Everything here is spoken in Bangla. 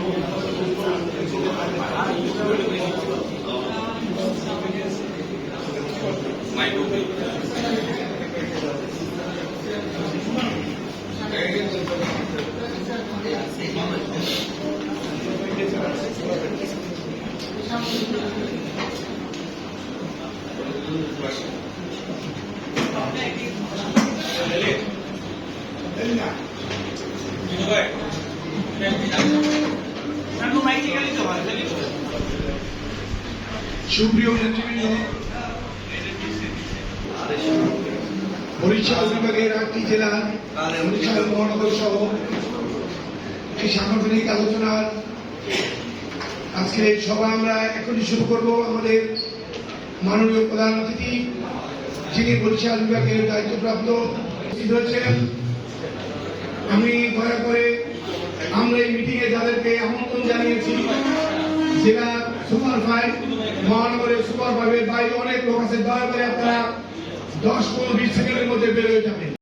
嗯嗯嗯嗯嗯嗯嗯 সুপ্রিয় নেতৃবৃন্দ, বরিশাল বিভাগের আটটি জেলা, বরিশাল মহানগর সহ এই সাংগঠনিক আলোচনার আজকের এই সভা আমরা এখনই শুরু করব। আমাদের মাননীয় প্রধান অতিথি, যিনি বরিশাল বিভাগের দায়িত্বপ্রাপ্ত হয়েছেন আমি দয়া করে আমরা এই মিটিংয়ে যাদেরকে আমন্ত্রণ জানিয়েছি সুপার ফাইভ মহানগরের সুপার ফাইভের বাইরে অনেক লোক আছে, দয়া করে আপনারা দশ পনেরো বিশ সেকেন্ডের মধ্যে বেরোয় যাবেন।